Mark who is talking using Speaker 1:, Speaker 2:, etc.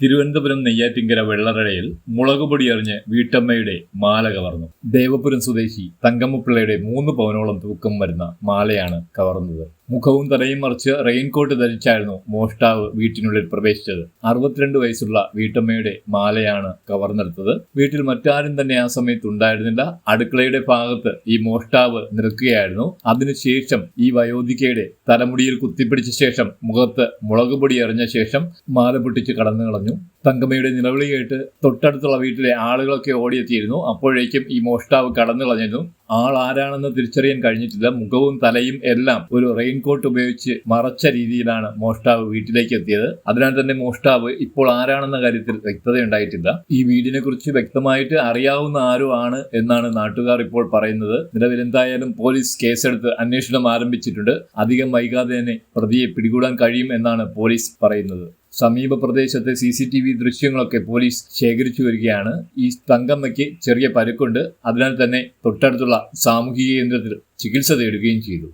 Speaker 1: തിരുവനന്തപുരം നെയ്യാറ്റിങ്കര വെള്ളറടയിൽ മുളകുപൊടി എറിഞ്ഞ് വീട്ടമ്മയുടെ മാല കവർന്നു ദേവപുരം സ്വദേശി തങ്കമ്മപ്പിള്ളയുടെ മൂന്ന് പവനോളം തൂക്കം വരുന്ന മാലയാണ് കവർന്നത്. മുഖവും തലയും മറിച്ച് റെയിൻകോട്ട് ധരിച്ചായിരുന്നു മോഷ്ടാവ് വീട്ടിനുള്ളിൽ പ്രവേശിച്ചത്. അറുപത്തിരണ്ട് വയസ്സുള്ള വീട്ടമ്മയുടെ മാലയാണ് കവർന്നെടുത്തത് വീട്ടിൽ മറ്റാരും തന്നെ ആ സമയത്ത് ഉണ്ടായിരുന്നില്ല അടുക്കളയുടെ ഭാഗത്ത് ഈ മോഷ്ടാവ് നിൽക്കുകയായിരുന്നു. അതിനുശേഷം ഈ വയോധികയുടെ തലമുടിയിൽ കുത്തിപ്പിടിച്ച ശേഷം മുഖത്ത് മുളകുപൊടി എറിഞ്ഞ ശേഷം മാല പൊട്ടിച്ച് കടന്നു കളഞ്ഞു തങ്കമ്മയുടെ നിലവിളി കേട്ട് തൊട്ടടുത്തുള്ള വീട്ടിലെ ആളുകളൊക്കെ ഓടിയെത്തിയിരുന്നു. അപ്പോഴേക്കും ഈ മോഷ്ടാവ് കടന്നു കളഞ്ഞിരുന്നു ആൾ ആരാണെന്ന് തിരിച്ചറിയാൻ കഴിഞ്ഞിട്ടില്ല. മുഖവും തലയും എല്ലാം ഒരു റെയിൻകോട്ട് ഉപയോഗിച്ച് മറച്ച രീതിയിലാണ് മോഷ്ടാവ് വീട്ടിലേക്ക് എത്തിയത്. അതിനാൽ തന്നെ മോഷ്ടാവ് ഇപ്പോൾ ആരാണെന്ന കാര്യത്തിൽ വ്യക്തതയുണ്ടായിട്ടില്ല. ഈ വീടിനെ കുറിച്ച് വ്യക്തമായിട്ട് അറിയാവുന്ന ആരോ ആണ് എന്നാണ് നാട്ടുകാർ ഇപ്പോൾ പറയുന്നത്. നിലവിൽ എന്തായാലും പോലീസ് കേസെടുത്ത് അന്വേഷണം ആരംഭിച്ചിട്ടുണ്ട്. അധികം വൈകാതെ തന്നെ പ്രതിയെ പിടികൂടാൻ കഴിയും എന്നാണ് പോലീസ് പറയുന്നത്. സമീപ പ്രദേശത്തെ സി സി ടി വി ദൃശ്യങ്ങളൊക്കെ പോലീസ് ശേഖരിച്ചു വരികയാണ്. ഈ തങ്കമ്മയ്ക്ക് ചെറിയ പരുക്കുണ്ട്. അതിനാൽ തന്നെ തൊട്ടടുത്തുള്ള സാമൂഹിക കേന്ദ്രത്തിൽ ചികിത്സ തേടുകയും ചെയ്തു.